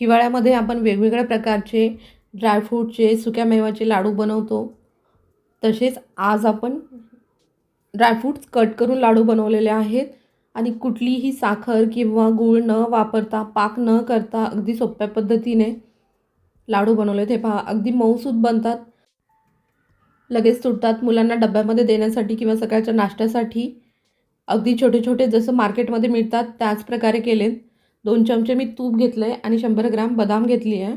हिवाळ्यामध्ये आपण वेगवेगळ्या प्रकारचे ड्रायफ्रूटचे सुक्या मेव्याचे लाडू बनवतो. तसेच आज आपण ड्रायफ्रूट्स कट करून लाडू बनवलेले आहेत. आणि कुठलीही साखर किंवा गूळ न वापरता पाक न करता अगदी सोप्या पद्धतीने लाडू बनवले ते पहा अगदी मऊसूत बनतात. लगेच तुटतात मुलांना डब्यामध्ये देण्यासाठी किंवा सकाळच्या नाश्त्यासाठी अगदी छोटे छोटे जसं मार्केटमध्ये मिळतात त्याच प्रकारे केलेत. दोन चमचे मी तूप घेतलं आहे आणि शंभर ग्राम बदाम घेतली आहे.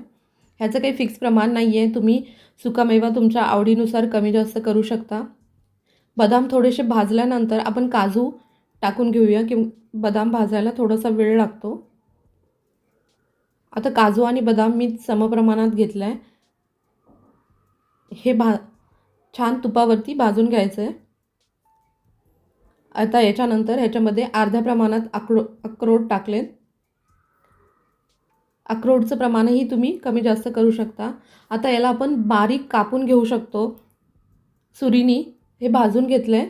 ह्याचं काही फिक्स प्रमाण नाही आहे तुम्ही सुकामेवा तुमच्या आवडीनुसार कमी जास्त करू शकता. बदाम थोडेसे भाजल्यानंतर आपण काजू टाकून घेऊया की बदाम भाजायला थोडासा वेळ लागतो. आता काजू आणि बदाम मी समप्रमाणात घेतलं आहे हे भा छान तुपावरती भाजून घ्यायचं आहे आता याच्यानंतर ह्याच्यामध्ये अर्ध्या प्रमाणात अक्रो अक्रोड टाकलेत. अक्रोडचं प्रमाणही तुम्ही कमी जास्त करू शकता. आता याला आपण बारीक कापून घेऊ शकतो. सुरीनी हे भाजून घेतलं आहे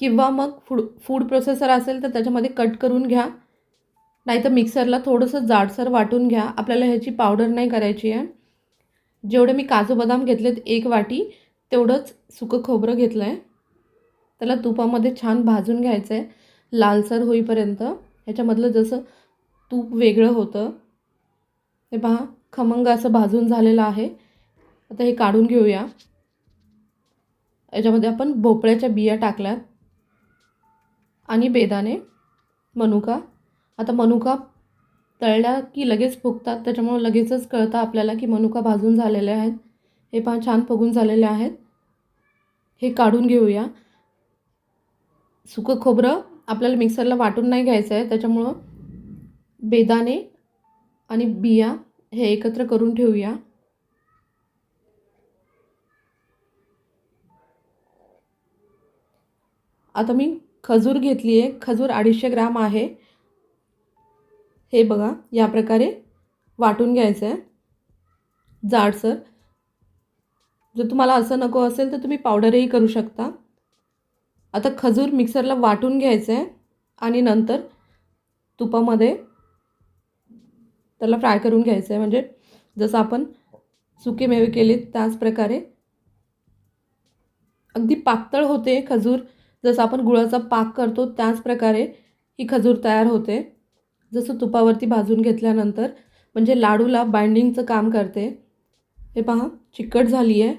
किंवा मग फूड फूड प्रोसेसर असेल तर त्याच्यामध्ये कट करून घ्या. नाही तर मिक्सरला थोडंसं जाडसर वाटून घ्या. आपल्याला ह्याची पावडर नाही करायची आहे. जेवढे मी काजू बदाम घेतलेत एक वाटी तेवढंच सुकं खोबरं घेतलं आहे त्याला तुपामध्ये छान भाजून घ्यायचं आहे लालसर होईपर्यंत. ह्याच्यामधलं जसं तूप वेगळं होतं. हे पहा खमंग असं भाजून झालेलं आहे. आता हे काढून घेऊया. याच्यामध्ये आपण भोपळ्याच्या बिया टाकल्यात. आणि बेदाणे मनुका. आता मनुका तळल्या की लगेच फुगतात त्याच्यामुळं लगेचच कळतं आपल्याला की मनुका भाजून झालेल्या आहेत. हे पहा छान फुगून झालेले आहेत. हे काढून घेऊया. सुकं खोबरं आपल्याला मिक्सरला वाटून नाही घ्यायचं आहे त्याच्यामुळं बेदाणे आणि बिया हे एकत्र करून ठेवूया. आता मी खजूर घेतली आहे खजूर अडीचशे ग्राम आहे. हे बघा या प्रकारे वाटून घ्यायचं आहे जाडसर. जर तुम्हाला असं नको असेल तर तुम्ही पावडरही करू शकता. आता खजूर मिक्सरला वाटून घ्यायचं आहे आणि नंतर तुपामध्ये त्याला फ्राय करून घ्यायचं आहे. म्हणजे जसं आपण सुके मेवे केले त्याच प्रकारे अगदी पातळ होते खजूर. जसं आपण गुळाचा पाक करतो त्याच प्रकारे ही खजूर तयार होते. जसं तुपावरती भाजून घेतल्यानंतर म्हणजे लाडूला बाइंडिंगचं काम करते. हे पहा चिकट झाली आहे.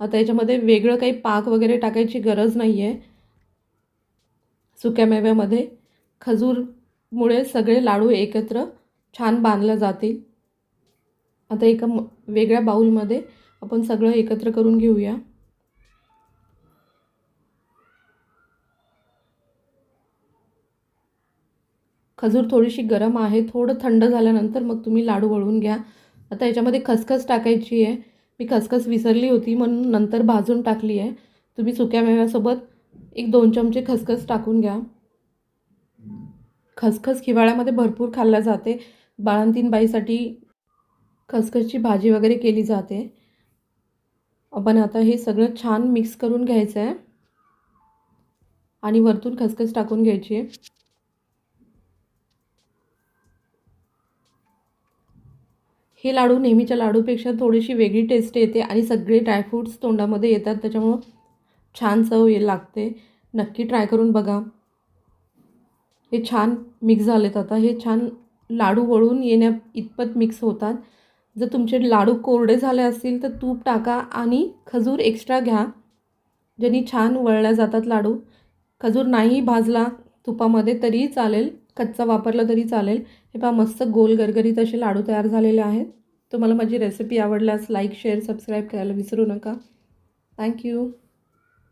आता याच्यामध्ये वेगळं काही पाक वगैरे टाकायची गरज नाही आहे सुक्या मेव्यामध्ये खजूरमुळे सगळे लाडू एकत्र छान बांधल्या जातील. आता एका म वेगळ्या बाऊलमध्ये आपण सगळं एकत्र करून घेऊया. खजूर थोडीशी गरम आहे थोडं थंड झाल्यानंतर मग तुम्ही लाडू वळून घ्या. आता याच्यामध्ये खसखस टाकायची आहे. मी खसखस विसरली होती म्हणून नंतर भाजून टाकली आहे. तुम्ही सुक्या मेव्यासोबत एक दोन चमचे खसखस टाकून घ्या. खसखस हिवाळ्यामध्ये भरपूर खाल्ल्या जाते. बाळंतीन बाईसाठी खसखसची भाजी वगैरे केली जाते. आपण आता हे सगळं छान मिक्स करून घ्यायचं आहे आणि वरतून खसखस टाकून घ्यायची हे लाडू नेहमीच्या लाडूपेक्षा थोडीशी वेगळी टेस्ट येते आणि सगळे ड्रायफ्रूट्स तोंडामध्ये येतात. त्याच्यामुळं छान चव ये लागते. नक्की ट्राय करून बघा. हे छान मिक्स झालेत आता. हे छान लाडू वळून येण्या इतपत मिक्स होतात. जर तुमचे लाडू कोरडे झाले असतील तर तूप टाका आणि खजूर एक्स्ट्रा घ्या. ज्यांनी छान वळल्या जातात लाडू. खजूर नाही भाजला तुपामध्ये तरीही चालेल. कच्चा वापरला तरी चालेल. हे पहा मस्त गोल गरगरीत असे लाडू तयार झालेले आहेत. तुम्हाला माझी रेसिपी आवडल्यास लाईक शेअर सबस्क्राईब करायला विसरू नका. थँक्यू